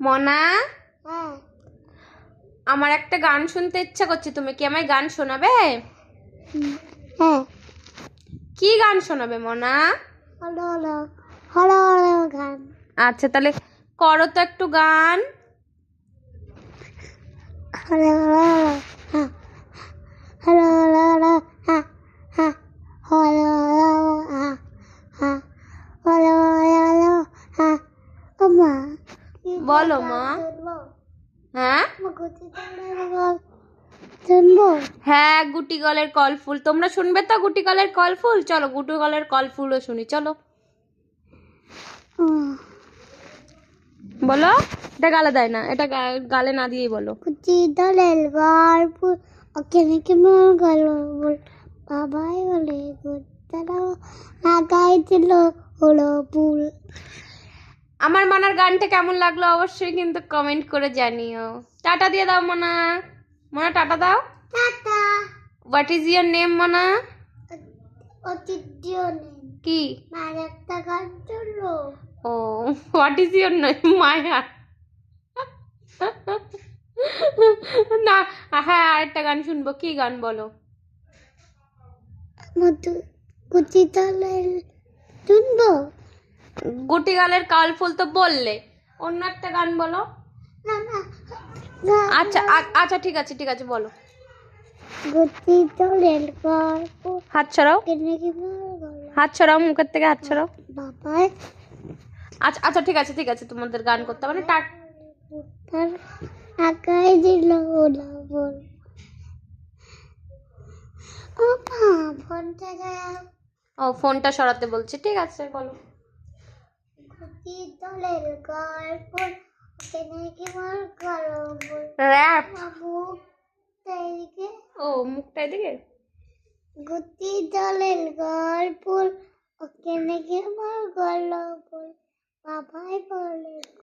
মনা? হ্যাঁ। আমার একটা গান শুনতে ইচ্ছা করছে তুমি কি আমায় গান শোনাবে? হ্যাঁ। কি গান শোনাবে মনা? গান। আচ্ছা তাহলে করো তো একটু গান। হ্যাঁ হ্যাঁ হ্যাঁ হ্যাঁ হ্যাঁ হ্যাঁ মা বলো মা। হ্যাঁ? হ্যাঁ গুটি গলের কল ফুল। তোমরা শুনবে তো গুটি গলের কল ফুল? চলো গুটি গলের কল ফুলও শুনি চলো। বলো এটা গালে দেয় না এটা গালে না দিয়েই বলো। কুচি দলের গল্প ওকে নাকি মন গেল বল বাবাই বলে তারাও লাগাইছিল হলো ফুল। আমার মনার গানটা কেমন লাগল অবশ্যই কিন্তু কমেন্ট করে জানিও। টাটা দিয়ে দাও মনা। মনা টাটা দাও। Tata. What is your name Mona? কি? মার একটা গান চলল ও what is your name Maya? না হ্যাঁ আরেকটা গান শুনব। কি গান বলো? মধু কুচি দলের শুনব? গুটি গালের কাল ফুল তো বললে। অন্য একটা গান বলো। না না না আচ্ছা আচ্ছা ঠিক আছে ঠিক আছে বলো। দলের গল্প হাত ছড়াও। মন হাত ছড়াও মুখের থেকে হাত ছড়াও। আচ্ছা আচ্ছা ঠিক আছে ঠিক আছে তোমাদের গান করতে হবে। না টাক তার আকাই দিল ওলা বল। ও ফোনটা সরাতে বলছে। ঠিক আছে বলো। কুচি দলের গল্প ওকে নাকি মন গেল বল র্যাপ বাবু তাইকে ও মুখটা এদিকে গুটি দলের গল্প ওকে নাকি মন গেল বল বাবাই বলে